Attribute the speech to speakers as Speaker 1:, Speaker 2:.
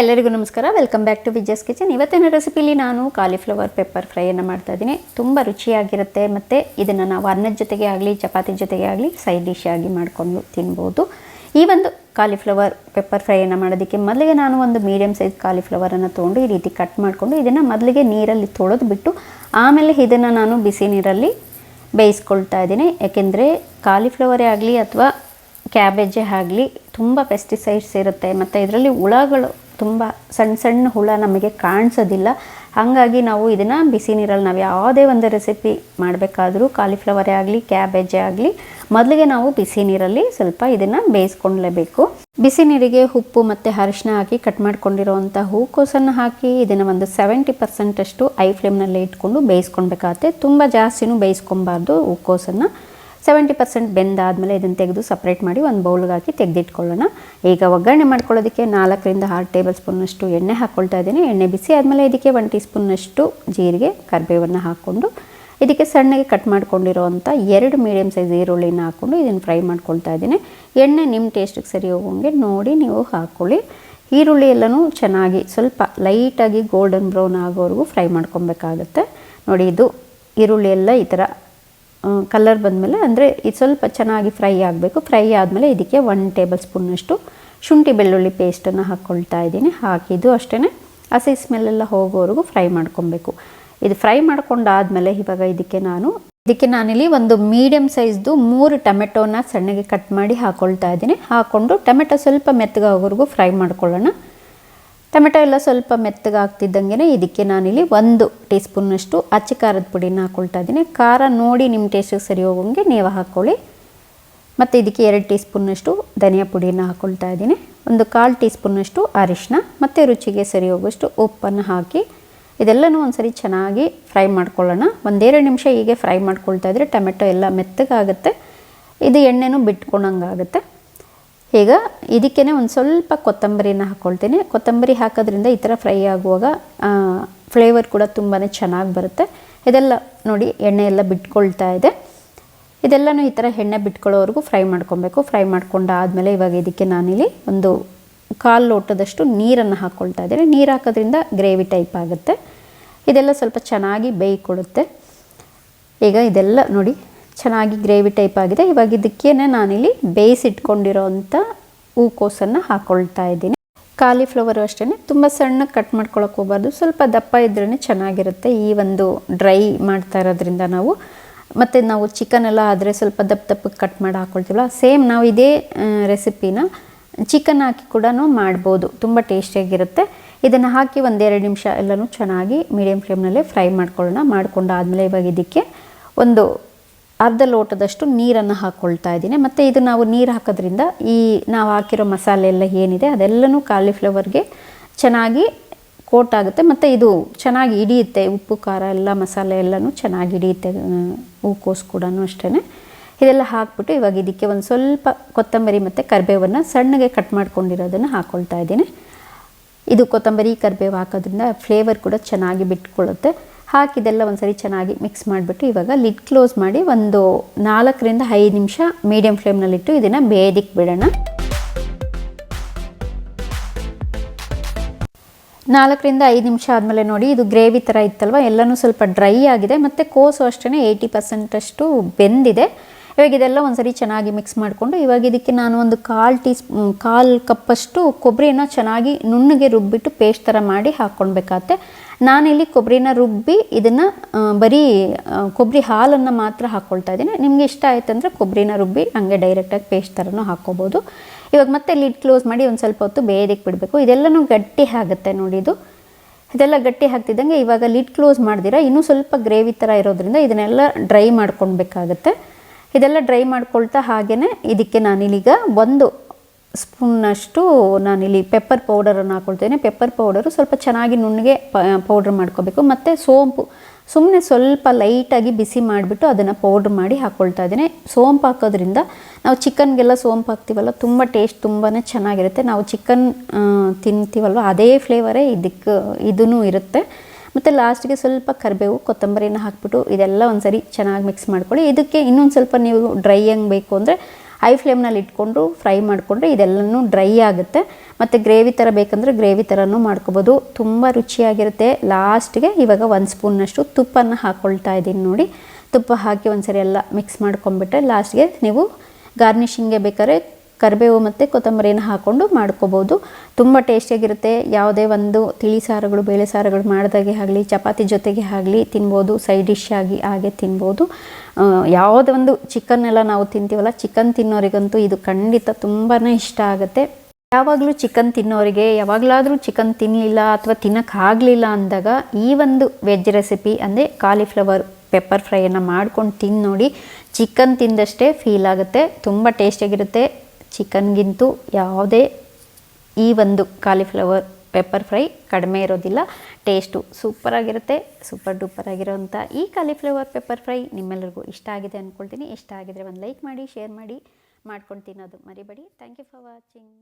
Speaker 1: ಎಲ್ಲರಿಗೂ ನಮಸ್ಕಾರ. Welcome back to Vijaya's kitchen ಇವತ್ತಿನ ರೆಸಿಪಿಲಿ ನಾನು ಕಾಲಿಫ್ಲವರ್ ಪೆಪ್ಪರ್ ಫ್ರೈಯನ್ನು ಮಾಡ್ತಾ ಇದ್ದೀನಿ. ತುಂಬ ರುಚಿಯಾಗಿರುತ್ತೆ ಮತ್ತು ಇದನ್ನು ನಾವು ಅನ್ನದ ಜೊತೆಗೆ ಆಗಲಿ, ಚಪಾತಿ ಜೊತೆಗೆ ಆಗಲಿ ಸೈಡ್ ಡಿಶ್ ಆಗಿ ಮಾಡಿಕೊಂಡು ತಿನ್ಬೋದು. ಈ ಒಂದು ಕಾಲಿಫ್ಲವರ್ ಪೆಪ್ಪರ್ ಫ್ರೈಯನ್ನು ಮಾಡೋದಕ್ಕೆ ಮೊದಲಿಗೆ ನಾನು ಒಂದು ಮೀಡಿಯಮ್ ಸೈಜ್ ಕಾಲಿಫ್ಲವರನ್ನು ತೊಗೊಂಡು ಈ ರೀತಿ ಕಟ್ ಮಾಡಿಕೊಂಡು ಇದನ್ನು ಮೊದಲಿಗೆ ನೀರಲ್ಲಿ ತೊಳೆದು ಬಿಟ್ಟು ಆಮೇಲೆ ಇದನ್ನು ನಾನು ಬಿಸಿ ನೀರಲ್ಲಿ ಬೇಯಿಸ್ಕೊಳ್ತಾ ಇದ್ದೀನಿ. ಯಾಕೆಂದರೆ ಕಾಲಿಫ್ಲವರೇ ಆಗಲಿ ಅಥವಾ ಕ್ಯಾಬೇಜೇ ಆಗಲಿ ತುಂಬ ಪೆಸ್ಟಿಸೈಡ್ಸ್ ಇರುತ್ತೆ. ಮತ್ತು ಇದರಲ್ಲಿ ಹುಳಗಳು ತುಂಬ ಸಣ್ಣ ಸಣ್ಣ ಹುಳ ನಮಗೆ ಕಾಣಿಸೋದಿಲ್ಲ. ಹಾಗಾಗಿ ನಾವು ಇದನ್ನು ಬಿಸಿ ನೀರಲ್ಲಿ ನಾವು ಯಾವುದೇ ಒಂದು ರೆಸಿಪಿ ಮಾಡಬೇಕಾದ್ರೂ ಕಾಲಿಫ್ಲವರೇ ಆಗಲಿ ಕ್ಯಾಬೇಜೇ ಆಗಲಿ, ಮೊದಲಿಗೆ ನಾವು ಬಿಸಿ ನೀರಲ್ಲಿ ಸ್ವಲ್ಪ ಇದನ್ನು ಬೇಯಿಸ್ಕೊಳ್ಳೇಬೇಕು ಬಿಸಿ ನೀರಿಗೆ ಉಪ್ಪು ಮತ್ತು ಅರಿಶಿನ ಹಾಕಿ ಕಟ್ ಮಾಡ್ಕೊಂಡಿರುವಂಥ ಹೂಕೋಸನ್ನು ಹಾಕಿ ಇದನ್ನು ಒಂದು ಸೆವೆಂಟಿ ಪರ್ಸೆಂಟಷ್ಟು ಐ ಫ್ಲೇಮ್ನಲ್ಲಿ ಇಟ್ಕೊಂಡು ಬೇಯಿಸ್ಕೊಳ್ಬೇಕಾಗತ್ತೆ ತುಂಬ ಜಾಸ್ತಿನೂ ಬೇಯಿಸ್ಕೊಬಾರ್ದು ಹೂಕೋಸನ್ನು. ಸೆವೆಂಟಿ ಪರ್ಸೆಂಟ್ ಬೆಂದಾದಮೇಲೆ ಇದನ್ನು ತೆಗೆದು ಸಪ್ರೇಟ್ ಮಾಡಿ ಒಂದು ಬೌಲ್ಗೆ ಹಾಕಿ ತೆಗೆದಿಟ್ಕೊಳ್ಳೋಣ. ಈಗ ಒಗ್ಗರಣೆ ಮಾಡ್ಕೊಳ್ಳೋದಕ್ಕೆ ನಾಲ್ಕರಿಂದ ಆರು ಟೇಬಲ್ ಸ್ಪೂನಷ್ಟು ಎಣ್ಣೆ ಹಾಕ್ಕೊಳ್ತಾ ಇದ್ದೀನಿ. ಎಣ್ಣೆ ಬಿಸಿ ಆದಮೇಲೆ ಇದಕ್ಕೆ ಒನ್ ಟೀ ಸ್ಪೂನಷ್ಟು ಜೀರಿಗೆ, ಕರಿಬೇವನ್ನು ಹಾಕ್ಕೊಂಡು ಇದಕ್ಕೆ ಸಣ್ಣಗೆ ಕಟ್ ಮಾಡ್ಕೊಂಡಿರೋವಂಥ ಎರಡು ಮೀಡಿಯಮ್ ಸೈಜ್ ಈರುಳ್ಳಿನ ಹಾಕ್ಕೊಂಡು ಇದನ್ನು ಫ್ರೈ ಮಾಡ್ಕೊಳ್ತಾ ಇದ್ದೀನಿ. ಎಣ್ಣೆ ನಿಮ್ಮ ಟೇಸ್ಟಿಗೆ ಸರಿ ಹೋಗೋಂಗೆ ನೋಡಿ ನೀವು ಹಾಕ್ಕೊಳ್ಳಿ ಈರುಳ್ಳಿ ಎಲ್ಲನೂ ಚೆನ್ನಾಗಿ ಸ್ವಲ್ಪ ಲೈಟಾಗಿ ಗೋಲ್ಡನ್ ಬ್ರೌನ್ ಆಗೋವರೆಗೂ ಫ್ರೈ ಮಾಡ್ಕೊಬೇಕಾಗುತ್ತೆ. ನೋಡಿ ಇದು ಈರುಳ್ಳಿ ಎಲ್ಲ ಈ ಥರ ಕಲರ್ ಬಂದಮೇಲೆ ಅಂದರೆ ಇದು ಸ್ವಲ್ಪ ಚೆನ್ನಾಗಿ ಫ್ರೈ ಆಗಬೇಕು. ಫ್ರೈ ಆದಮೇಲೆ ಇದಕ್ಕೆ ಒನ್ ಟೇಬಲ್ ಸ್ಪೂನಷ್ಟು ಶುಂಠಿ ಬೆಳ್ಳುಳ್ಳಿ ಪೇಸ್ಟನ್ನು ಹಾಕ್ಕೊಳ್ತಾ ಇದ್ದೀನಿ. ಹಾಕಿದ್ದು ಅಷ್ಟೇ ಹಸಿ ಸ್ಮೆಲ್ಲೆಲ್ಲ ಹೋಗೋವರೆಗೂ ಫ್ರೈ ಮಾಡ್ಕೊಬೇಕು. ಇದು ಫ್ರೈ ಮಾಡ್ಕೊಂಡಾದಮೇಲೆ ಇವಾಗ ಇದಕ್ಕೆ ನಾನು ಇದಕ್ಕೆ ನಾನಿಲ್ಲಿ ಒಂದು ಮೀಡಿಯಮ್ ಸೈಜ್ದು ಮೂರು ಟೊಮೆಟೊನ ಸಣ್ಣಗೆ ಕಟ್ ಮಾಡಿ ಹಾಕ್ಕೊಳ್ತಾ ಇದ್ದೀನಿ. ಹಾಕ್ಕೊಂಡು ಟೊಮೆಟೊ ಸ್ವಲ್ಪ ಮೆತ್ತಗಾಗೋವರೆಗೂ ಫ್ರೈ ಮಾಡ್ಕೊಳ್ಳೋಣ. ಟೊಮೆಟೊ ಎಲ್ಲ ಸ್ವಲ್ಪ ಮೆತ್ತಗಾಗ್ತಿದ್ದಂಗೆ ಇದಕ್ಕೆ ನಾನಿಲ್ಲಿ ಒಂದು ಟೀ ಸ್ಪೂನಷ್ಟು ಅಚ್ಚಿ ಖಾರದ ಪುಡಿನ ಹಾಕ್ಕೊಳ್ತಾ ಇದ್ದೀನಿ. ಖಾರ ನೋಡಿ ನಿಮ್ಮ ಟೇಸ್ಟಿಗೆ ಸರಿ ಹೋಗೋಂಗೆ ನೀವು ಹಾಕ್ಕೊಳ್ಳಿ ಮತ್ತು ಇದಕ್ಕೆ ಎರಡು ಟೀ ಸ್ಪೂನಷ್ಟು ಧನಿಯಾ ಪುಡಿನ ಹಾಕ್ಕೊಳ್ತಾ ಇದ್ದೀನಿ. ಒಂದು ಕಾಲು ಟೀ ಸ್ಪೂನಷ್ಟು ಅರಿಶಿನ, ಮತ್ತು ರುಚಿಗೆ ಸರಿ ಹೋಗೋಷ್ಟು ಉಪ್ಪನ್ನು ಹಾಕಿ ಇದೆಲ್ಲನೂ ಒಂದ್ಸರಿ ಚೆನ್ನಾಗಿ ಫ್ರೈ ಮಾಡ್ಕೊಳ್ಳೋಣ. ಒಂದೆರಡು ನಿಮಿಷ ಹೀಗೆ ಫ್ರೈ ಮಾಡ್ಕೊಳ್ತಾ ಇದ್ರೆ ಟೊಮೆಟೊ ಎಲ್ಲ ಮೆತ್ತಗಾಗುತ್ತೆ. ಇದು ಎಣ್ಣೆನೂ ಬಿಟ್ಕೊಂಡಂಗಾಗುತ್ತೆ ಈಗ ಇದಕ್ಕೇ ಒಂದು ಸ್ವಲ್ಪ ಕೊತ್ತಂಬರಿನ ಹಾಕ್ಕೊಳ್ತೀನಿ ಕೊತ್ತಂಬರಿ ಹಾಕೋದ್ರಿಂದ ಈ ಥರ ಫ್ರೈ ಆಗುವಾಗ ಫ್ಲೇವರ್ ಕೂಡ ತುಂಬಾ ಚೆನ್ನಾಗಿ ಬರುತ್ತೆ. ಇದೆಲ್ಲ ನೋಡಿ, ಎಣ್ಣೆ ಎಲ್ಲ ಬಿಟ್ಕೊಳ್ತಾ ಇದೆ. ಇದೆಲ್ಲನೂ ಈ ಥರ ಎಣ್ಣೆ ಬಿಟ್ಕೊಳ್ಳೋವರೆಗೂ ಫ್ರೈ ಮಾಡ್ಕೊಬೇಕು. ಫ್ರೈ ಮಾಡ್ಕೊಂಡಾದಮೇಲೆ ಇವಾಗ ಇದಕ್ಕೆ ನಾನಿಲ್ಲಿ ಒಂದು ಕಾಲು ಲೋಟದಷ್ಟು ನೀರನ್ನು ಹಾಕ್ಕೊಳ್ತಾ ಇದ್ದೀನಿ. ನೀರು ಹಾಕೋದ್ರಿಂದ ಗ್ರೇವಿ ಟೈಪ್ ಆಗುತ್ತೆ. ಇದೆಲ್ಲ ಸ್ವಲ್ಪ ಚೆನ್ನಾಗಿ ಬೇಯಿಕೊಡುತ್ತೆ. ಈಗ ಇದೆಲ್ಲ ನೋಡಿ ಚೆನ್ನಾಗಿ ಗ್ರೇವಿ ಟೈಪ್ ಆಗಿದೆ. ಇವಾಗ ಇದಕ್ಕೇನೆ ನಾನಿಲ್ಲಿ ಬೇಯಿಸಿಟ್ಕೊಂಡಿರೋವಂಥ ಹೂಕೋಸನ್ನು ಹಾಕ್ಕೊಳ್ತಾ ಇದ್ದೀನಿ. ಕಾಲಿಫ್ಲವರು ಅಷ್ಟೇ ತುಂಬ ಸಣ್ಣ ಕಟ್ ಮಾಡ್ಕೊಳಕ್ಕೆ ಹೋಗ್ಬಾರ್ದು. ಸ್ವಲ್ಪ ದಪ್ಪ ಇದ್ರೇ ಚೆನ್ನಾಗಿರುತ್ತೆ ಈ ಒಂದು ಡ್ರೈ ಮಾಡ್ತಾ ಇರೋದ್ರಿಂದ ನಾವು. ಮತ್ತು ನಾವು ಚಿಕನ್ ಎಲ್ಲ ಆದರೆ ಸ್ವಲ್ಪ ದಪ್ಪ ದಪ್ಪಕ್ಕೆ ಕಟ್ ಮಾಡಿ ಹಾಕ್ಕೊಳ್ತೀವಲ್ಲ ಸೇಮ್ ನಾವು ಇದೇ ರೆಸಿಪಿನ ಚಿಕನ್ ಹಾಕಿ ಕೂಡ ಮಾಡ್ಬೋದು. ತುಂಬ ಟೇಸ್ಟಿಯಾಗಿರುತ್ತೆ ಇದನ್ನು ಹಾಕಿ ಒಂದೆರಡು ನಿಮಿಷ ಎಲ್ಲನೂ ಚೆನ್ನಾಗಿ ಮೀಡಿಯಮ್ ಫ್ಲೇಮ್ನಲ್ಲೇ ಫ್ರೈ ಮಾಡ್ಕೊಳ್ಳೋಣ. ಮಾಡ್ಕೊಂಡಾದಮೇಲೆ ಇವಾಗ ಇದಕ್ಕೆ ಒಂದು ಅರ್ಧ ಲೋಟದಷ್ಟು ನೀರನ್ನು ಹಾಕ್ಕೊಳ್ತಾ ಇದ್ದೀನಿ. ಮತ್ತು ಇದು ನಾವು ನೀರು ಹಾಕೋದ್ರಿಂದ ಈ ನಾವು ಹಾಕಿರೋ ಮಸಾಲೆ ಎಲ್ಲ ಏನಿದೆ ಅದೆಲ್ಲನೂ ಕಾಲಿಫ್ಲವರ್ಗೆ ಚೆನ್ನಾಗಿ ಕೋಟ್ ಆಗುತ್ತೆ. ಮತ್ತು ಇದು ಚೆನ್ನಾಗಿ ಹಿಡಿಯುತ್ತೆ. ಉಪ್ಪು, ಖಾರ ಎಲ್ಲ ಮಸಾಲೆ ಎಲ್ಲನೂ ಚೆನ್ನಾಗಿ ಹಿಡಿಯುತ್ತೆ. ಹೂಕೋಸು ಕೂಡ ಅಷ್ಟೇ ಇದೆಲ್ಲ ಹಾಕ್ಬಿಟ್ಟು ಇವಾಗ ಇದಕ್ಕೆ ಒಂದು ಸ್ವಲ್ಪ ಕೊತ್ತಂಬರಿ ಮತ್ತು ಕರಿಬೇವನ್ನು ಸಣ್ಣಗೆ ಕಟ್ ಮಾಡ್ಕೊಂಡಿರೋದನ್ನು ಹಾಕ್ಕೊಳ್ತಾ ಇದ್ದೀನಿ. ಇದು ಕೊತ್ತಂಬರಿ, ಕರಿಬೇವು ಹಾಕೋದ್ರಿಂದ ಫ್ಲೇವರ್ ಕೂಡ ಚೆನ್ನಾಗಿ ಬಿಟ್ಕೊಳ್ಳುತ್ತೆ. ಹಾಕಿದೆಲ್ಲ ಒಂದು ಸರಿ ಚೆನ್ನಾಗಿ ಮಿಕ್ಸ್ ಮಾಡಿಬಿಟ್ಟು ಇವಾಗ ಲಿಡ್ ಕ್ಲೋಸ್ ಮಾಡಿ ಒಂದು ನಾಲ್ಕರಿಂದ ಐದು ನಿಮಿಷ ಮೀಡಿಯಂ ಫ್ಲೇಮ್ನಲ್ಲಿಟ್ಟು ಇದನ್ನು ಬೇಯದಿಕ್ಕೆ ಬಿಡೋಣ. ನಾಲ್ಕರಿಂದ ಐದು ನಿಮಿಷ ಆದಮೇಲೆ ನೋಡಿ, ಇದು ಗ್ರೇವಿ ಥರ ಇತ್ತಲ್ವ? ಎಲ್ಲನೂ ಸ್ವಲ್ಪ ಡ್ರೈ ಆಗಿದೆ. ಮತ್ತು ಕೋಸು ಅಷ್ಟೇ ಏಯ್ಟಿ ಪರ್ಸೆಂಟಷ್ಟು ಬೆಂದಿದೆ. ಇವಾಗ ಇದೆಲ್ಲ ಒಂದ್ಸರಿ ಚೆನ್ನಾಗಿ ಮಿಕ್ಸ್ ಮಾಡಿಕೊಂಡು ಇವಾಗ ಇದಕ್ಕೆ ನಾನು ಒಂದು ಕಾಲು ಟೀ ಕಾಲು ಕಪ್ಪಷ್ಟು ಕೊಬ್ಬರಿಯನ್ನು ಚೆನ್ನಾಗಿ ನುಣ್ಣಗೆ ರುಬ್ಬಿಟ್ಟು ಪೇಸ್ಟ್ ಥರ ಮಾಡಿ ಹಾಕ್ಕೊಳ್ಬೇಕಾಗತ್ತೆ. ನಾನಿಲ್ಲಿ ಕೊಬ್ಬರಿನ ರುಬ್ಬಿ ಇದನ್ನು ಬರೀ ಕೊಬ್ಬರಿ ಹಾಲನ್ನು ಮಾತ್ರ ಹಾಕ್ಕೊಳ್ತಾ ಇದ್ದೀನಿ. ನಿಮಗೆ ಇಷ್ಟ ಆಯ್ತಂದರೆ ಕೊಬ್ಬರಿನ ರುಬ್ಬಿ ಹಂಗೆ ಡೈರೆಕ್ಟಾಗಿ ಪೇಸ್ಟ್ ಥರನೂ ಹಾಕ್ಕೋಬೋದು ಇವಾಗ ಮತ್ತೆ ಲಿಡ್ ಕ್ಲೋಸ್ ಮಾಡಿ ಒಂದು ಸ್ವಲ್ಪ ಹೊತ್ತು ಬೇಯೋದಕ್ಕೆ ಬಿಡಬೇಕು. ಇದೆಲ್ಲನೂ ಗಟ್ಟಿ ಆಗುತ್ತೆ ನೋಡಿ ಇದು. ಇದೆಲ್ಲ ಗಟ್ಟಿ ಹಾಕ್ತಿದ್ದಂಗೆ ಇವಾಗ ಲಿಡ್ ಕ್ಲೋಸ್ ಮಾಡ್ದಿರ. ಇನ್ನೂ ಸ್ವಲ್ಪ ಗ್ರೇವಿ ಥರ ಇರೋದ್ರಿಂದ ಇದನ್ನೆಲ್ಲ ಡ್ರೈ ಮಾಡ್ಕೊಳ್ಬೇಕಾಗತ್ತೆ. ಇದೆಲ್ಲ ಡ್ರೈ ಮಾಡ್ಕೊಳ್ತಾ ಹಾಗೆಯೇ ಇದಕ್ಕೆ ನಾನಿಲ್ಲಿಗ ಒಂದು ಸ್ಪೂನ್ನಷ್ಟು ನಾನಿಲ್ಲಿ ಪೆಪ್ಪರ್ ಪೌಡರನ್ನು ಹಾಕ್ಕೊಳ್ತೇನೆ ಪೆಪ್ಪರ್ ಪೌಡರು ಸ್ವಲ್ಪ ಚೆನ್ನಾಗಿ ನುಣ್ಣಗೆ ಪೌಡ್ರ್ ಮಾಡ್ಕೋಬೇಕು. ಮತ್ತು ಸೋಂಪು ಸುಮ್ಮನೆ ಸ್ವಲ್ಪ ಲೈಟಾಗಿ ಬಿಸಿ ಮಾಡಿಬಿಟ್ಟು ಅದನ್ನು ಪೌಡ್ರ್ ಮಾಡಿ ಹಾಕ್ಕೊಳ್ತಾ ಇದ್ದೀನಿ. ಸೋಂಪು ಹಾಕೋದ್ರಿಂದ ನಾವು ಚಿಕನ್ಗೆಲ್ಲ ಸೋಂಪು ಹಾಕ್ತೀವಲ್ಲ, ತುಂಬ ಟೇಸ್ಟ್ ತುಂಬಾ ಚೆನ್ನಾಗಿರುತ್ತೆ. ನಾವು ಚಿಕನ್ ತಿಂತೀವಲ್ವ, ಅದೇ ಫ್ಲೇವರೇ ಇದಕ್ಕೆ ಇದೂ ಇರುತ್ತೆ. ಮತ್ತು ಲಾಸ್ಟಿಗೆ ಸ್ವಲ್ಪ ಕರಿಬೇವು, ಕೊತ್ತಂಬರಿನ ಹಾಕ್ಬಿಟ್ಟು ಇದೆಲ್ಲ ಒಂದ್ಸರಿ ಚೆನ್ನಾಗಿ ಮಿಕ್ಸ್ ಮಾಡ್ಕೊಳ್ಳಿ. ಇದಕ್ಕೆ ಇನ್ನೊಂದು ಸ್ವಲ್ಪ ನೀವು ಡ್ರೈ ಹಂಗೆ ಬೇಕು ಅಂದರೆ ಹೈ ಫ್ಲೇಮ್ನಲ್ಲಿ ಇಟ್ಕೊಂಡು ಫ್ರೈ ಮಾಡಿಕೊಂಡ್ರೆ ಇದೆಲ್ಲನೂ ಡ್ರೈ ಆಗುತ್ತೆ. ಮತ್ತು ಗ್ರೇವಿ ಥರ ಬೇಕಂದರೆ ಗ್ರೇವಿ ಥರನೂ ಮಾಡ್ಕೋಬೋದು. ತುಂಬ ರುಚಿಯಾಗಿರುತ್ತೆ. ಲಾಸ್ಟ್ಗೆ ಇವಾಗ ಒಂದು ಸ್ಪೂನ್ನಷ್ಟು ತುಪ್ಪನ ಹಾಕ್ಕೊಳ್ತಾ ಇದ್ದೀನಿ ನೋಡಿ. ತುಪ್ಪ ಹಾಕಿ ಒಂದು ಸರಿ ಎಲ್ಲ ಮಿಕ್ಸ್ ಮಾಡ್ಕೊಂಬಿಟ್ರೆ ಲಾಸ್ಟ್ಗೆ ನೀವು ಗಾರ್ನಿಷಿಂಗ್ಗೆ ಬೇಕಾದ್ರೆ ಕರಿಬೇವು ಮತ್ತು ಕೊತ್ತಂಬರಿನ ಹಾಕ್ಕೊಂಡು ಮಾಡ್ಕೋಬೋದು. ತುಂಬ ಟೇಸ್ಟಿಯಾಗಿರುತ್ತೆ ಯಾವುದೇ ಒಂದು ತಿಳಿ ಸಾರುಗಳು, ಬೇಳೆ ಸಾರುಗಳು ಮಾಡಿದಾಗೆ ಆಗಲಿ, ಚಪಾತಿ ಜೊತೆಗೆ ಆಗಲಿ ತಿನ್ಬೋದು. ಸೈಡ್ ಡಿಶ್ ಆಗಿ ಹಾಗೆ ತಿನ್ಬೋದು. ಯಾವುದೇ ಒಂದು ಚಿಕನ್ ಎಲ್ಲ ನಾವು ತಿಂತೀವಲ್ಲ ಚಿಕನ್ ತಿನ್ನೋರಿಗಂತೂ ಇದು ಖಂಡಿತ ತುಂಬಾ ಇಷ್ಟ ಆಗುತ್ತೆ. ಯಾವಾಗಲೂ ಚಿಕನ್ ತಿನ್ನೋರಿಗೆ, ಯಾವಾಗಲಾದರೂ ಚಿಕನ್ ತಿನ್ನಲಿಲ್ಲ ಅಥವಾ ತಿನ್ನೋಕ್ಕಾಗಲಿಲ್ಲ ಅಂದಾಗ ಈ ಒಂದು ವೆಜ್ ರೆಸಿಪಿ ಅಂದರೆ ಕಾಲಿಫ್ಲವರ್ ಪೆಪ್ಪರ್ ಫ್ರೈಯನ್ನು ಮಾಡ್ಕೊಂಡು ತಿಂದು ನೋಡಿ ಚಿಕನ್ ತಿಂದಷ್ಟೇ ಫೀಲ್ ಆಗುತ್ತೆ. ತುಂಬ ಟೇಸ್ಟಿಯಾಗಿರುತ್ತೆ ಚಿಕನ್ಗಿಂತೂ ಯಾವುದೇ ಈ ಒಂದು ಕಾಲಿಫ್ಲವರ್ ಪೆಪ್ಪರ್ ಫ್ರೈ ಕಡಿಮೆ ಇರೋದಿಲ್ಲ. ಟೇಸ್ಟು ಸೂಪರಾಗಿರುತ್ತೆ ಸೂಪರ್ ಡೂಪರ್ ಆಗಿರೋಂಥ ಈ ಕಾಲಿಫ್ಲವರ್ ಪೆಪ್ಪರ್ ಫ್ರೈ ನಿಮ್ಮೆಲ್ಲರಿಗೂ ಇಷ್ಟ ಆಗಿದೆ ಅಂದ್ಕೊಳ್ತೀನಿ ಇಷ್ಟ ಆಗಿದ್ರೆ ಒಂದು ಲೈಕ್ ಮಾಡಿ ಶೇರ್ ಮಾಡಿ, ಮಾಡ್ಕೊಂಡು ತಿನ್ನೋದು ಮರಿಬೇಡಿ. Thank you for watching